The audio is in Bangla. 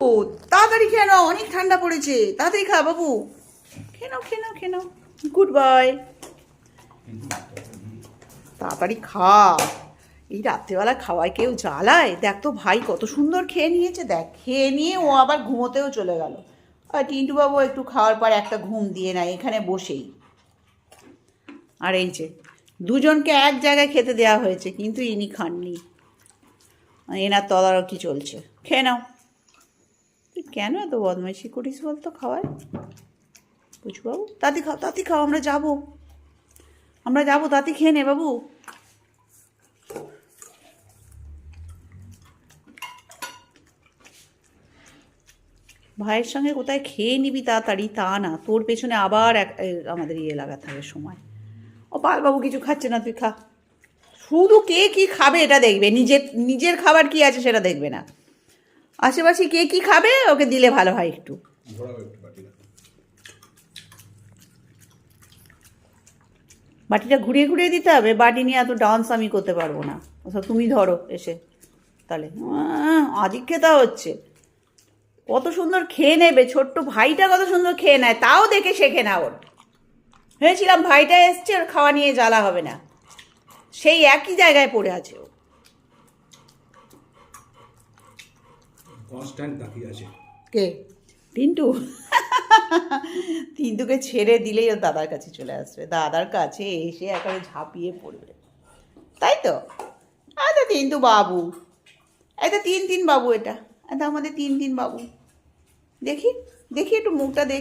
ও, তাড়াতাড়ি খেয়ে নাও, অনেক ঠান্ডা পড়েছে। তাড়াতাড়ি খা, বাবু। খেয়ে নাও খেয়ে নাও খেয়ে নাও। গুড বাই তাড়াতাড়ি খা। এই রাত্রেবেলা খাওয়ায় কেউ জ্বালায়? দেখ তো ভাই, কত সুন্দর খেয়ে নিয়েছে। দেখ, খেয়ে নিয়ে ও আবার ঘুমোতেও চলে গেল। আর টিন্টু বাবু একটু খাওয়ার পর একটা ঘুম দিয়ে নেয়, এখানে বসেই। আর এই যে, দুজনকে এক জায়গায় খেতে দেওয়া হয়েছে, কিন্তু ইনি খাননি। এনার তদারকি চলছে। খেয়ে নাও। কেন এত বদমাইশি করিস বলতো খাওয়ায় বুঝু বাবু তাতি খাও তাতি খাও, আমরা যাব। আমরা যাব, তাতি খেয়ে নে বাবু। ভাইয়ের সঙ্গে কোথায় খেয়ে নিবি তাড়াতাড়ি? তা না, তোর পেছনে আবার এক আমাদের ইয়ে লাগাতে হবে সময়। ও পালবাবু কিছু খাচ্ছে না, তুই খা। শুধু কে কি খাবে এটা দেখবে, নিজের নিজের খাবার কি আছে সেটা দেখবে না। আশেপাশে কে কি খাবে? ওকে দিলে ভালো হয় একটু। বাটিটা ঘুরিয়ে ঘুরিয়ে দিতে হবে। বাটি নিয়ে এত ডান্স আমি করতে পারব না। ওসব তুমি ধরো এসে। তাহলে। আদিক্ষেতা হচ্ছে। কত সুন্দর খেয়ে নেবে। ছোট্ট ভাইটা কত সুন্দর খেয়ে নেয়। তাও দেখে শেখে না ওর। ভেবেছিলাম ভাইটা এসছে ওর খাওয়া নিয়ে জ্বালা হবে না। সেই একই জায়গায় পড়ে আছে ও। কনস্ট্যান্ট তাকিয়ে আছে। কে? টিন্টু? টিন্টুকে ছেড়ে দিলেই ও দাদার কাছে চলে আসবে। দাদার কাছে এসে একবারে ঝাঁপিয়ে পড়বে। তাই তো? আচ্ছা টিন্টু বাবু। এটা তিন তিন বাবু এটা। এটা আমাদের তিন তিন বাবু। দেখি দেখি একটু মুখটা দেখি